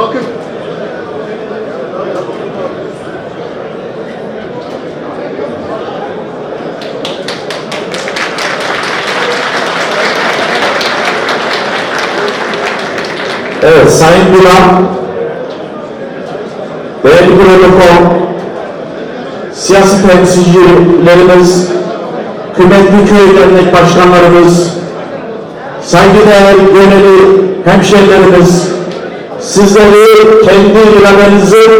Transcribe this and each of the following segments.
Bakın. Evet, Sayın Duran, değerli protokol, siyasi temsilcilerimiz, kıymetli köy dernek başkanlarımız, saygıdeğer gönüllü hemşehrilerimiz, sizleri kendi iradenizin,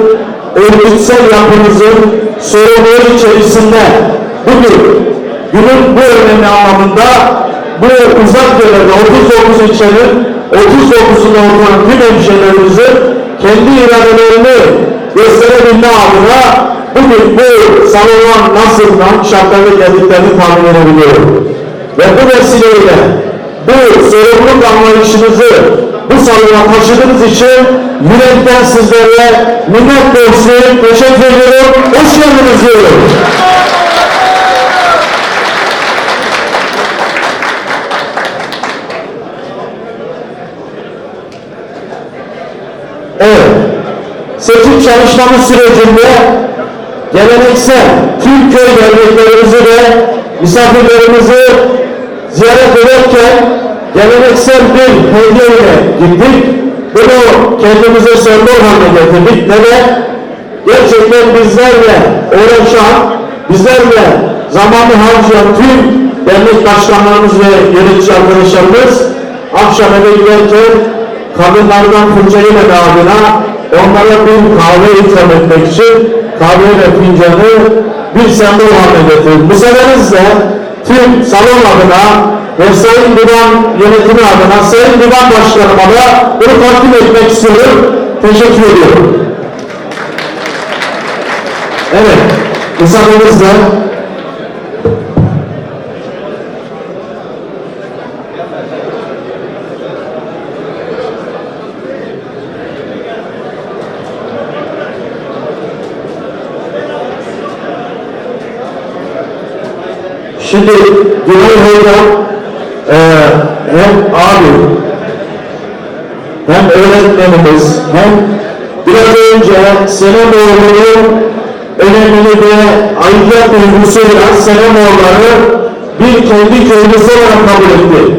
örgütsel yapınızın sorumluluğu içerisinde bugün günün bu önemli anlamında bu uzak yerlerde 39 ilçenin 39'unda oturan tüm hemşehrilerimizin kendi iradelerini gösterebilme adına bugün bu salona nasıldan şartlarda geldiklerini tahmin edebiliyorum. Ve bu vesileyle bu sorumluluk anlayışınızı bu salona taşıdığınız için yürekten sizlere minnet borçluyum. Teşekkür ediyorum. Hoş geldiniz diyorum. Evet. Seçim çalışmamız sürecinde geleneksel tüm köy ve misafirlerimizi ziyaret ederken geleneksel bir hediyeyle gittik. Bunu kendimize sembol haline getirdik ve de gerçekten bizlerle uğraşan, bizlerle zamanı harcayan tüm dernek başkanlarımız ve yönetici arkadaşlarımız akşam eve giderken kadınlardan fırçayla adına onlara bir kahve ikram etmek için kahve ve fincanı bir sembol haline getirdik. Müsaadenizle tüm salon adına ve Sayın Divan yönetimi adına Sayın Divan Başkanıma da bunu takdim etmek istiyorum. Teşekkür ediyorum. Evet, müsaadenizle Şimdi Güney Hocam eee hem abi hem öğretmenimiz hem biraz önce Selemoğlu'nun önemini ve aidiyet duygusuyla Selemoğulları bir kendi köylüsü olarak kabul etti.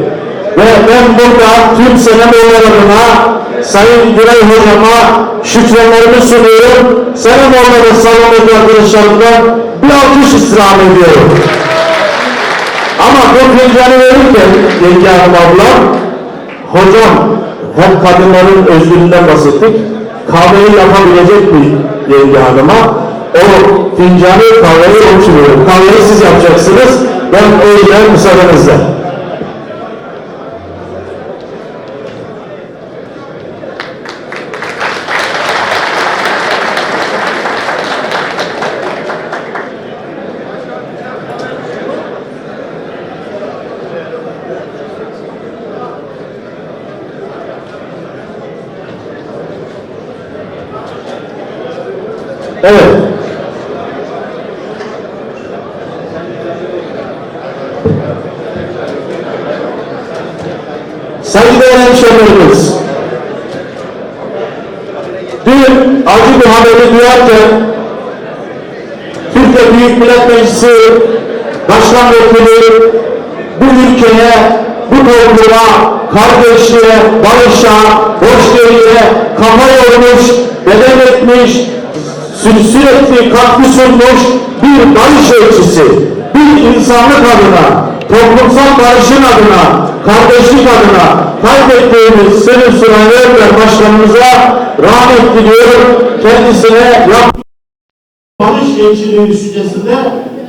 Ve ben burada tüm Selemoğulları adına Sayın Güney Hocama şükranlarımı sunuyorum. Selemoğulları salonundaki arkadaşlarımdan bir alkış istirham ediyorum. Bu fincanı verirken Yenge Hanım abla, hocam hem kadınların özgürlüğünden bahsettik, kahveyi yapabilecek bir yenge hanıma o fincanı kahveyi onun. Kahveyi siz yapacaksınız, ben öyle müsaadenizle. Evet. Saygıdeğer hemşehrilerimiz, dün acı bir haberi duyarken Türkiye Büyük Millet Meclisi Başkan Vekili bu ülkeye, bu topluma, kardeşliğe, barışa, hoşgörüye kafa yormuş, bedel etmiş, sürekli katkı sunmuş bir barış elçisi, bir insanlık adına, toplumsal barışın adına, kardeşlik adına kaybettiğimiz Selim Süleyman Başkanımıza rahmet diliyorum. Kendisine yap barış elçiliği düşüncesinde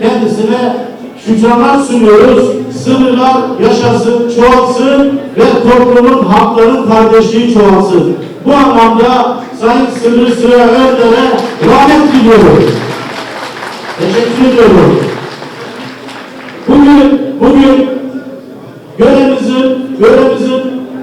kendisine şükranlar sunuyoruz. Sınırlar yaşasın, çoğalsın ve toplumun hakları kardeşliği çoğalsın. Bu anlamda Sayın Sırrı Sıra Erdoğan'a rahmet diliyorum. Teşekkür ediyorum. Bugün, bugün görevimizin, görevimizin